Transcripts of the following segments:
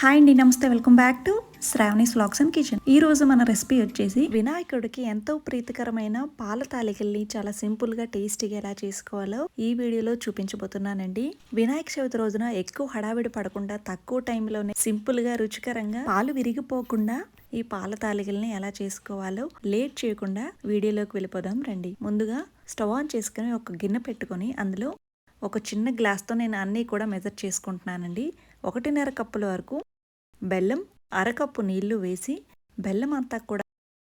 Hi అండి నమస్తే. Welcome back to Shravani's vlogs and kitchen. ఈ రోజు మన రెసిపీ వచ్చేసి వినాయకుడికి ఎంతో ప్రీతికరమైన పాల తాలికల్ని చాలా సింపుల్గా టేస్టీగా ఎలా చేసుకోవాలో ఈ వీడియోలో చూపించబోతున్నానండి. వినాయక చవితి రోజున ఎక్కువ హడావిడి పడకుండా తక్కువ టైంలోనే సింపుల్గా రుచికరంగా పాలు విరిగిపోకుండా ఈ పాల తాలికల్ని ఎలా చేసుకోవాలో లేట్ చేయకుండా వీడియోలోకి వెళ్ళిపోదాం రండి. ముందుగా స్టవ్ ఆన్ చేసుకుని ఒక గిన్నె పెట్టుకొని అందులో ఒక చిన్న గ్లాస్తో నేను అన్నీ కూడా మెజర్ చేసుకుంటున్నానండి. ఒకటిన్నర కప్పుల వరకు బెల్లం అరకప్పు నీళ్ళు వేసి బెల్లం అంతా కూడా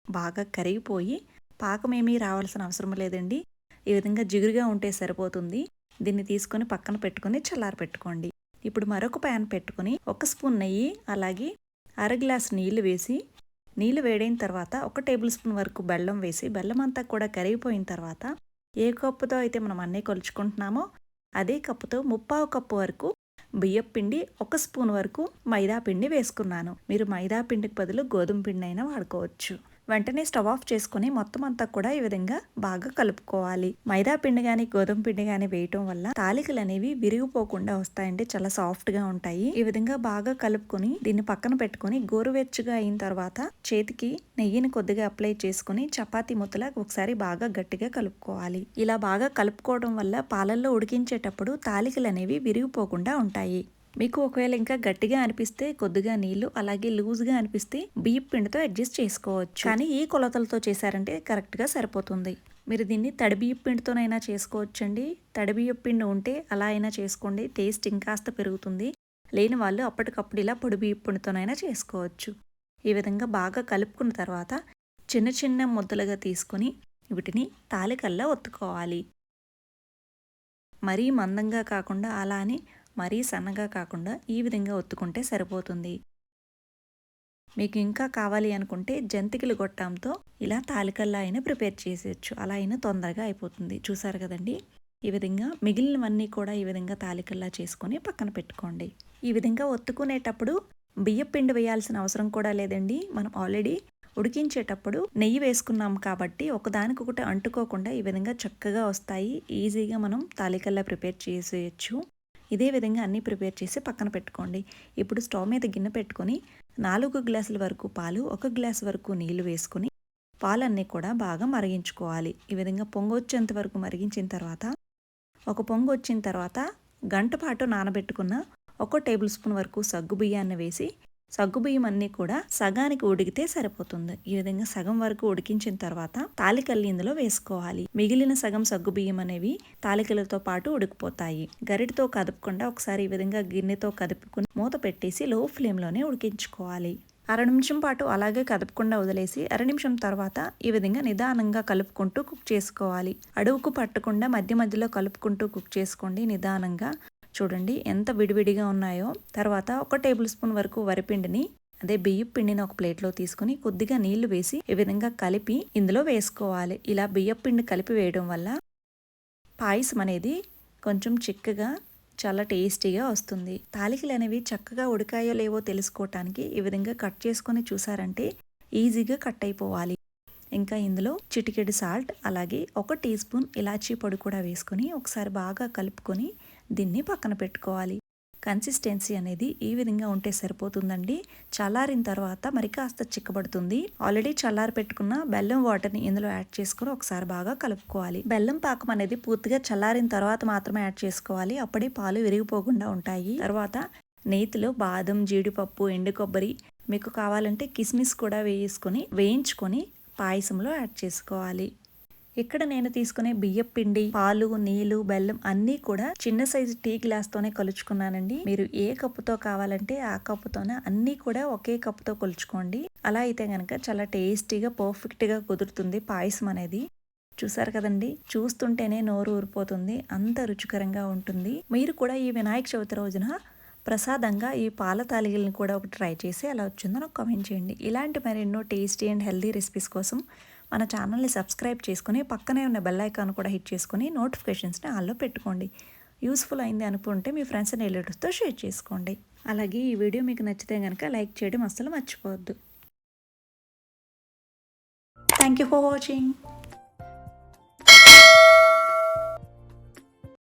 బాగా కరిగిపోయి పాకమేమీ రావాల్సిన అవసరం లేదండి. ఈ విధంగా జిగురుగా ఉంటే సరిపోతుంది. దీన్ని తీసుకొని పక్కన పెట్టుకొని చల్లారి పెట్టుకోండి. ఇప్పుడు మరొక ప్యాన్ పెట్టుకొని ఒక స్పూన్ నెయ్యి అలాగే అర గ్లాస్ నీళ్ళు వేసి నీళ్ళు వేడైన తర్వాత ఒక టేబుల్ స్పూన్ వరకు బెల్లం వేసి బెల్లం అంతా కూడా కరిగిపోయిన తర్వాత ఏ కప్పుతో అయితే మనం అన్నీ కొలుచుకుంటున్నామో అదే కప్పుతో ముప్పావు కప్పు వరకు బియ్యం పిండి ఒక స్పూన్ వరకు మైదా పిండి వేసుకున్నాను. మీరు మైదా పిండికి బదులు గోధుమ పిండి అయినా వాడుకోవచ్చు. వెంటనే స్టవ్ ఆఫ్ చేసుకుని మొత్తం అంతా కూడా ఈ విధంగా బాగా కలుపుకోవాలి. మైదా పిండి కానీ గోధుమ పిండి కానీ వేయటం వల్ల తాలికలు అనేవి విరిగిపోకుండా వస్తాయండి. చాలా సాఫ్ట్గా ఉంటాయి. ఈ విధంగా బాగా కలుపుకొని దీన్ని పక్కన పెట్టుకుని గోరువెచ్చగా అయిన తర్వాత చేతికి నెయ్యిని కొద్దిగా అప్లై చేసుకుని చపాతి ముద్దలా ఒకసారి బాగా గట్టిగా కలుపుకోవాలి. ఇలా బాగా కలుపుకోవడం వల్ల పాలల్లో ఉడికించేటప్పుడు తాలికలు అనేవి విరిగిపోకుండా ఉంటాయి. మీకు ఒకవేళ ఇంకా గట్టిగా అనిపిస్తే కొద్దిగా నీళ్ళు అలాగే లూజ్గా అనిపిస్తే బియ్యం పిండితో అడ్జస్ట్ చేసుకోవచ్చు. కానీ ఈ కొలతలతో చేశారంటే కరెక్ట్గా సరిపోతుంది. మీరు దీన్ని తడి బియ్యం పిండితోనైనా చేసుకోవచ్చండి. తడి బియ్యం పిండి ఉంటే అలా అయినా చేసుకోండి. టేస్ట్ ఇంకాస్త పెరుగుతుంది. లేని వాళ్ళు అప్పటికప్పుడు ఇలా పొడి బియ్యం పిండితోనైనా చేసుకోవచ్చు. ఈ విధంగా బాగా కలుపుకున్న తర్వాత చిన్న చిన్న ముద్దలుగా తీసుకొని వీటిని తాలికల్లా ఒత్తుకోవాలి. మరీ మందంగా కాకుండా అలా అని మరీ సన్నగా కాకుండా ఈ విధంగా ఒత్తుకుంటే సరిపోతుంది. మీకు ఇంకా కావాలి అనుకుంటే జంతికలు గొట్టంతో ఇలా తాలికల్లా అయినా ప్రిపేర్ చేసేయచ్చు. అలా అయినా తొందరగా అయిపోతుంది. చూసారు కదండి? ఈ విధంగా మిగిలినవన్నీ కూడా ఈ విధంగా తాలికల్లా చేసుకొని పక్కన పెట్టుకోండి. ఈ విధంగా ఒత్తుకునేటప్పుడు బియ్యం పిండి వేయాల్సిన అవసరం కూడా లేదండి. మనం ఆల్రెడీ ఉడికించేటప్పుడు నెయ్యి వేసుకున్నాం కాబట్టి ఒకదానికొకటి అంటుకోకుండా ఈ విధంగా చక్కగా వస్తాయి. ఈజీగా మనం తాలికల్లా ప్రిపేర్ చేసేయచ్చు. ఇదే విధంగా అన్నీ ప్రిపేర్ చేసి పక్కన పెట్టుకోండి. ఇప్పుడు స్టవ్ మీద గిన్నె పెట్టుకొని నాలుగు గ్లాసుల వరకు పాలు ఒక గ్లాస్ వరకు నీళ్ళు వేసుకొని పాలన్నీ కూడా బాగా మరిగించుకోవాలి. ఈ విధంగా పొంగొచ్చేంత వరకు మరిగించిన తర్వాత ఒక పొంగు వచ్చిన తర్వాత గంట పాటు నానబెట్టుకున్న ఒక టేబుల్ స్పూన్ వరకు సగ్గు బియ్యాన్ని వేసి సగ్గుబియ్యం అన్నీ కూడా సగానికి ఉడికితే సరిపోతుంది. ఈ విధంగా సగం వరకు ఉడికించిన తర్వాత తాలికల్లి ఇందులో వేసుకోవాలి. మిగిలిన సగం సగ్గుబియ్యం అనేవి తాలికలతో పాటు ఉడికిపోతాయి. గరిటితో కదుపకుండా ఒకసారి ఈ విధంగా గిన్నెతో కదుపుకుని మూత పెట్టేసి లో ఫ్లేమ్లోనే ఉడికించుకోవాలి. అర నిమిషం పాటు అలాగే కదపకుండా వదిలేసి అర నిమిషం తర్వాత ఈ విధంగా నిదానంగా కలుపుకుంటూ కుక్ చేసుకోవాలి. అడుగుకు పట్టకుండా మధ్య మధ్యలో కలుపుకుంటూ కుక్ చేసుకోండి నిదానంగా. చూడండి ఎంత విడివిడిగా ఉన్నాయో. తర్వాత ఒక టేబుల్ స్పూన్ వరకు వరిపిండిని అదే బియ్యం పిండిని ఒక ప్లేట్లో తీసుకుని కొద్దిగా నీళ్ళు వేసి ఈ విధంగా కలిపి ఇందులో వేసుకోవాలి. ఇలా బియ్యం పిండి కలిపి వేయడం వల్ల పాయసం అనేది కొంచెం చిక్కగా చాలా టేస్టీగా వస్తుంది. తాలికలు అనేవి చక్కగా ఉడికాయో లేవో తెలుసుకోవటానికి ఈ విధంగా కట్ చేసుకొని చూసారంటే ఈజీగా కట్ అయిపోవాలి. ఇంకా ఇందులో చిటికెడు సాల్ట్ అలాగే ఒక టీ స్పూన్ ఇలాచీ పొడి కూడా వేసుకొని ఒకసారి బాగా కలుపుకొని దీన్ని పక్కన పెట్టుకోవాలి. కన్సిస్టెన్సీ అనేది ఈ విధంగా ఉంటే సరిపోతుందండి. చల్లారిన తర్వాత మరి కాస్త చిక్కబడుతుంది. ఆల్రెడీ చల్లారి పెట్టుకున్న బెల్లం వాటర్ని ఇందులో యాడ్ చేసుకుని ఒకసారి బాగా కలుపుకోవాలి. బెల్లం పాకం అనేది పూర్తిగా చల్లారిన తర్వాత మాత్రమే యాడ్ చేసుకోవాలి. అప్పుడే పాలు విరిగిపోకుండా ఉంటాయి. తర్వాత నేతిలో బాదం జీడిపప్పు ఎండు కొబ్బరి మీకు కావాలంటే కిస్మిస్ కూడా వేసుకొని వేయించుకొని పాయసంలో యాడ్ చేసుకోవాలి. ఇక్కడ నేను తీసుకునే బియ్యం పిండి పాలు నీళ్ళు బెల్లం అన్నీ కూడా చిన్న సైజు టీ గ్లాస్ తోనే కొలుచుకున్నానండి. మీరు ఏ కప్పుతో కావాలంటే ఆ కప్పుతోనే అన్నీ కూడా ఒకే కప్పుతో కొలుచుకోండి. అలా అయితే గనక చాలా టేస్టీగా పర్ఫెక్ట్గా కుదురుతుంది పాయసం అనేది. చూసారు కదండి? చూస్తుంటేనే నోరు ఊరిపోతుంది అంత రుచికరంగా ఉంటుంది. మీరు కూడా ఈ వినాయక చవితి రోజున ప్రసాదంగా ఈ పాల తాలికలను కూడా ఒకటి ట్రై చేసి ఎలా వచ్చిందో నాకు కామెంట్ చేయండి. ఇలాంటి మరెన్నో టేస్టీ అండ్ హెల్దీ రెసిపీస్ కోసం మన ఛానల్ని సబ్స్క్రైబ్ చేసుకుని పక్కనే ఉన్న బెల్ ఐకాన్ కూడా హిట్ చేసుకుని నోటిఫికేషన్స్ని ఆల్లో పెట్టుకోండి. యూస్ఫుల్ అయింది అనుకుంటే మీ ఫ్రెండ్స్ అండ్ రిలేటివ్స్తో షేర్ చేసుకోండి. అలాగే ఈ వీడియో మీకు నచ్చితే కనుక లైక్ చేయడం అస్సలు మర్చిపోవద్దు. Thank you for watching